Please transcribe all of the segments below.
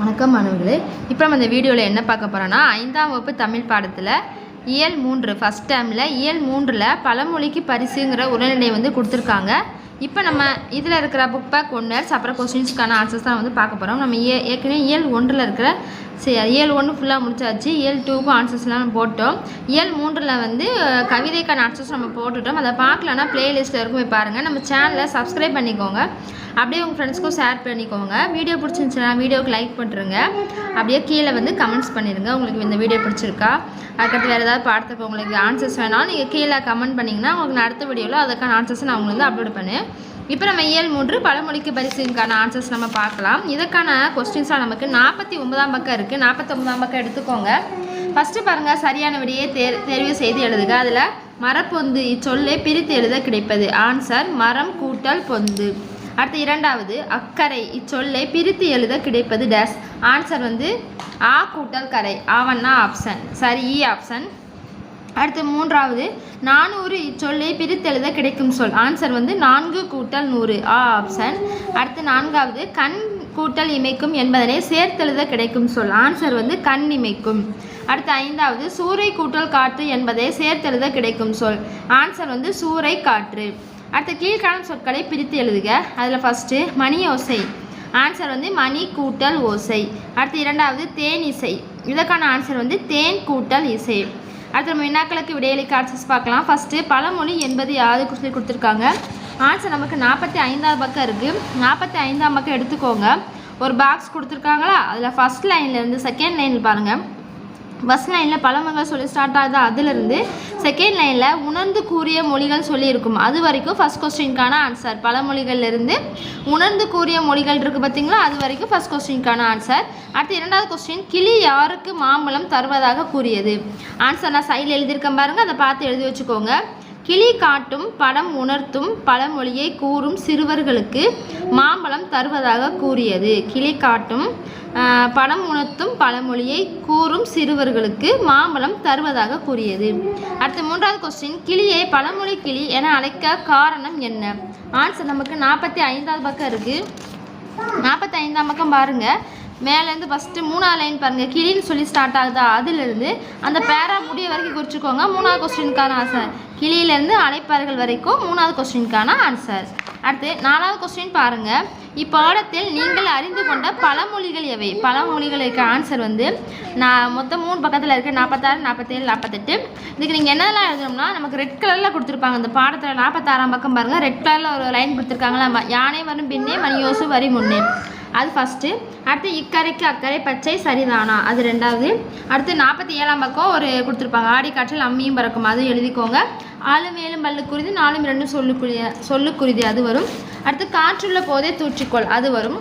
வணக்கம் மாணவர்களே. இப்போ நம்ம இந்த வீடியோவில் என்ன பார்க்க போகிறோன்னா ஐந்தாம் வகுப்பு தமிழ் பாடத்தில் இயல் மூன்று ஃபஸ்ட் டைமில் இயல் மூன்றில் பழமொழிக்கு பரிசுங்கிற உரைநடை வந்து கொடுத்துருக்காங்க. இப்போ நம்ம இதில் இருக்கிற புக் பேக் ஒன்னர்ஸ் அப்புறம் கொஸ்டின்ஸ்க்கான ஆன்சர்ஸ் தான் வந்து பார்க்க போகிறோம் நம்ம ஏ ஏற்கனவே இயல் ஒன்றில் இருக்கிற சரி இயல் ஒன்று ஃபுல்லாக முடிச்சாச்சு. இயல் டூக்கும் ஆன்சர்ஸ்லாம் நம்ம போட்டோம். இயல் மூன்றில் வந்து கவிதைக்கான ஆன்சர்ஸ் நம்ம போட்டுட்டோம். அதை பார்க்கலன்னா பிளேலிஸ்ட்டில் இருக்கும் போய் பாருங்கள் நம்ம சேனலை சப்ஸ்கிரைப் பண்ணிக்கோங்க. அப்படியே உங்கள் ஃப்ரெண்ட்ஸ்க்கும் ஷேர் பண்ணிக்கோங்க. வீடியோ பிடிச்சிருந்துச்சுன்னா வீடியோக்கு லைக் பண்ணுறங்க அப்படியே கீழே வந்து கமெண்ட்ஸ் பண்ணிடுங்க உங்களுக்கு இந்த வீடியோ பிடிச்சிருக்கா? அதுக்கடுத்து வேறு ஏதாவது பாடத்துக்கு உங்களுக்கு ஆன்சர்ஸ் வேணாலும் நீங்கள் கீழே கமெண்ட் பண்ணிங்கன்னா உங்களுக்கு அடுத்த வீடியோவில் அதுக்கான ஆன்சர்ஸ் நான் உங்களுக்கு அப்லோட் பண்ணேன் இப்போ நம்ம இயல் மூன்று பழமொழிக்கு பரிசுக்கான ஆன்சர்ஸ் நம்ம பார்க்கலாம். இதற்கான கொஸ்டின்ஸாக நமக்கு நாற்பத்தி ஒன்பதாம் பக்கம் இருக்குது நாற்பத்தி ஒன்பதாம் பக்கம் எடுத்துக்கோங்க. ஃபஸ்ட்டு பாருங்கள் சரியான விடையே தேர் தேர்வு செய்து எழுதுக. அதில் மரப்பொந்து இச்சொல்லை பிரித்து எழுத கிடைப்பது. ஆன்சர் மரம் கூட்டல் பொந்து. அடுத்து இரண்டாவது அக்கறை இச்சொல்லை பிரித்து எழுத கிடைப்பது. டேஸ் ஆன்சர் வந்து ஆ கூட்டல் கரை ஆவன்னா ஆப்ஷன் சரி e இ ஆப்ஷன் அடுத்து மூன்றாவது நானூறு இச்சொல்லை பிரித்தெழுத கிடைக்கும் சொல். ஆன்சர் வந்து நான்கு கூட்டல் நூறு. ஆ ஆப்ஷன் அடுத்து நான்காவது கண் கூட்டல் இமைக்கும் என்பதனை சேர்த்தெழுத கிடைக்கும் சொல். ஆன்சர் வந்து கண் இமைக்கும். அடுத்து ஐந்தாவது சூறை கூட்டல் காற்று என்பதை சேர்த்தெழுத கிடைக்கும் சொல். ஆன்சர் வந்து சூறை காற்று. அடுத்து கீழ்காணும் சொற்களை பிரித்து எழுதுக. அதில் ஃபஸ்ட்டு மணி ஓசை. ஆன்சர் வந்து மணி கூட்டல் ஓசை. அடுத்து இரண்டாவது தேன் இசை. இதற்கான ஆன்சர் வந்து தேன் கூட்டல் இசை. அடுத்து நம்ம வினாக்களுக்கு விடையளிக்க ஆன்சர்ஸ் பார்க்கலாம். ஃபஸ்ட்டு பழமொழி என்பது யாருக்கு சொல்லி கொடுத்துருக்காங்க? ஆன்சர் நமக்கு நாற்பத்தி ஐந்தாவது பக்கம் இருக்குது நாற்பத்தி ஐந்தாம் பக்கம் எடுத்துக்கோங்க. ஒரு பாக்ஸ் கொடுத்துருக்காங்களா? அதில் ஃபஸ்ட் லைன்லேருந்து செகண்ட் லைனில் பாருங்கள் ஃபஸ்ட் லைனில் பழமங்கள் சொல்லி ஸ்டார்ட் ஆகுது. அதுலேருந்து செகண்ட் லைனில் உணர்ந்து கூறிய மொழிகள் சொல்லியிருக்கும் அது வரைக்கும் ஃபஸ்ட் கொஸ்டின்கான ஆன்சர் பழமொழிகள்லேருந்து உணர்ந்து கூறிய மொழிகள் இருக்குது பார்த்தீங்களா அது வரைக்கும் ஃபஸ்ட் கொஸ்டின்கான ஆன்சர் அடுத்து இரண்டாவது கொஸ்டின் கிளி யாருக்கு மாம்பழம் தருவதாக கூறியது? ஆன்சர் நான் சைடில் எழுதியிருக்கேன் பாருங்கள் அதை பார்த்து எழுதி வச்சுக்கோங்க. கிளி காட்டும் படம் உணர்த்தும் பழமொழியை கூறும் சிறுவர்களுக்கு மாம்பழம் தருவதாக கூறியது. கிளி காட்டும் படம் உணர்த்தும் பழமொழியை கூறும் சிறுவர்களுக்கு மாம்பழம் தருவதாக கூறியது. அடுத்த மூன்றாவது கொஸ்டின் கிளியை பழமொழி கிளி என அழைக்க காரணம் என்ன? ஆன்சர் நமக்கு நாற்பத்தி ஐந்தாவது பக்கம் இருக்குது நாற்பத்தி ஐந்தாம் பக்கம் பாருங்கள் மேலேருந்து ஃபஸ்ட்டு மூணாவது லைன் பாருங்கள் கிளின்னு சொல்லி ஸ்டார்ட் ஆகுதா? அதுலேருந்து அந்த பேரா முடிய வரைக்கும் குறிச்சிக்கோங்க. மூணாவது கொஸ்டினுக்கான ஆன்சர் கிளியிலேருந்து அழைப்பார்கள் வரைக்கும் மூணாவது கொஸ்டினுக்கான ஆன்சர் அடுத்து நாலாவது கொஸ்டின் பாருங்கள் இப்பாடத்தில் நீங்கள் அறிந்து கொண்ட பழமொழிகள் எவை? பழமொழிகளுக்கு ஆன்சர் வந்து நான் மொத்தம் மூணு பக்கத்தில் இருக்க. நாற்பத்தாறு நாற்பத்தேழு நாற்பத்தெட்டு இதுக்கு நீங்கள் என்னெல்லாம் எழுதணும்னா நமக்கு ரெட் கலரில் கொடுத்துருப்பாங்க. இந்த பாடத்தில் நாற்பத்தாறாம் பக்கம் பாருங்கள் ரெட் கலரில் ஒரு லைன் கொடுத்துருக்காங்களா யானை வரும் பின்னே மணியோசு வரி முன்னே. அது ஃபஸ்ட்டு அடுத்து இக்கரைக்கு அக்கறை பச்சை சரிதானா? அது ரெண்டாவது. அடுத்து நாற்பத்தி ஏழாம் பக்கம் ஒரு கொடுத்துருப்பாங்க. ஆடி காற்றில் அம்மியும் பறக்கும். அது எழுதிக்கோங்க. ஆளு மேலும் பல்லு குருதி நாலும் ரெண்டும் சொல்லுக்குரிய சொல்லுக்குருதி அது வரும். அடுத்து காற்றுள்ள போதே தூற்றிக்கொள். அது வரும்.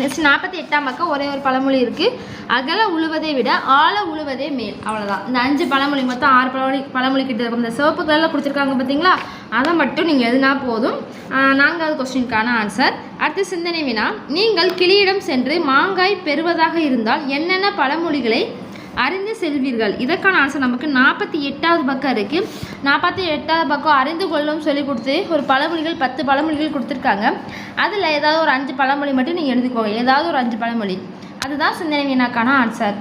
நெக்ஸ்ட் நாற்பத்தி எட்டாம் பக்கம் ஒரே ஒரு பழமொழி இருக்குது அகல உழுவதை விட ஆழ உழுவதே மேல். அவ்வளோதான் இந்த அஞ்சு பழமொழி மொத்தம் ஆறு பழமொழி பழமொழி கிட்ட இருக்கும். இந்த சிவப்பு கலரில் கொடுத்துருக்காங்க பார்த்தீங்களா அதை மட்டும் நீங்கள் எதுனா போதும். நான்காவது கொஸ்டினுக்கான ஆன்சர் அடுத்து சிந்தனை வினா நீங்கள் கிளியிடம் சென்று மாங்காய் பெறுவதாக இருந்தால் என்னென்ன பழமொழிகளை அறிந்து செல்வீர்கள். இதற்கான ஆன்சர் நமக்கு நாற்பத்தி எட்டாவது பக்கம் இருக்குது நாற்பத்தி எட்டாவது பக்கம் அறிந்து கொள்ளும் சொல்லி கொடுத்து ஒரு பழமொழிகள் பத்து பழமொழிகள் கொடுத்துருக்காங்க. அதில் ஏதாவது ஒரு அஞ்சு பழமொழி மட்டும் நீங்கள் எழுதிக்கோங்க. ஏதாவது ஒரு அஞ்சு பழமொழி. அதுதான் சிந்தனை வினாக்கான ஆன்சர்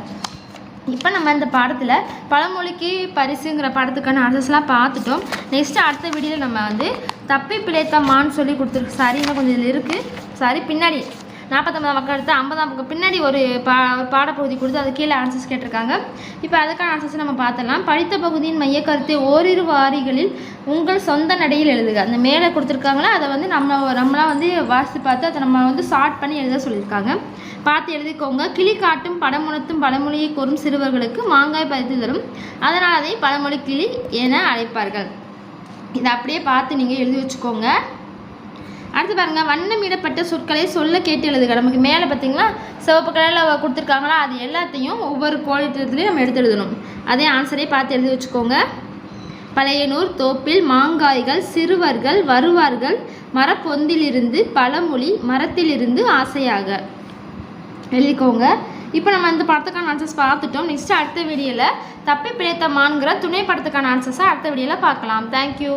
இப்போ நம்ம இந்த பாடத்தில் பழமொழிக்கு பரிசுங்கிற பாடத்துக்கான ஆன்சர்ஸ்லாம் பார்த்துட்டோம். நெக்ஸ்ட்டு அடுத்த வீடியோவில் நம்ம வந்து தப்பி பிழைத்தம்மான்னு சொல்லி கொடுத்துருக்கு. சரி இன்னும் கொஞ்சம் இதில் இருக்குது சாரி பின்னாடி நாற்பத்தொம்பதாம் பக்கம் எடுத்து ஐம்பதாம் பக்கம் பின்னாடி ஒரு பா ஒரு பாடப்பகுதி கொடுத்து அது கீழே ஆன்சர்ஸ் கேட்டிருக்காங்க. இப்போ அதுக்கான ஆன்சர்ஸ் நம்ம பார்த்துடலாம். படித்த பகுதியின் மைய கருத்தை ஓரிரு வாரிகளில் உங்கள் சொந்த நடையில் எழுதுக. அந்த மேலே கொடுத்துருக்காங்களா? அதை வந்து நம்ம நம்மளாம் வந்து வாசித்து பார்த்து அதை நம்ம வந்து ஷார்ட் பண்ணி எழுத சொல்லியிருக்காங்க. பார்த்து எழுதிக்கோங்க. கிளி காட்டும் படமுணர்த்தும் பழமொழியை கூறும் சிறுவர்களுக்கு மாங்காய் பறித்து தரும். அதனால் அதை பழமொழி கிளி என அழைப்பார்கள். இதை அப்படியே பார்த்து நீங்கள் எழுதி வச்சுக்கோங்க. அடுத்து பாருங்க வண்ணமிடப்பட்ட சொற்களை சொல்ல கேட்டு எழுதுக. நமக்கு மேலே பார்த்தீங்களா சிவப்பு கலரில் கொடுத்துருக்காங்களா அது எல்லாத்தையும் ஒவ்வொரு கோழிட்டத்துலேயும் நம்ம எடுத்து எழுதணும். அதே ஆன்சரே பார்த்து எழுதி வச்சுக்கோங்க. பழையனூர் தோப்பில் மாங்காய்கள் சிறுவர்கள் வருவார்கள் மரப்பொந்திலிருந்து பழமொழி மரத்திலிருந்து ஆசையாக. எழுதிக்கோங்க. இப்போ நம்ம இந்த படத்துக்கான ஆன்சர்ஸ் பார்த்துட்டோம். நெக்ஸ்ட் அடுத்த வீடியோவில் தப்பி பிழைத்த மான்கிற துணை படத்துக்கான ஆன்சர்ஸை அடுத்த வீடியோவில் பார்க்கலாம். தேங்க்யூ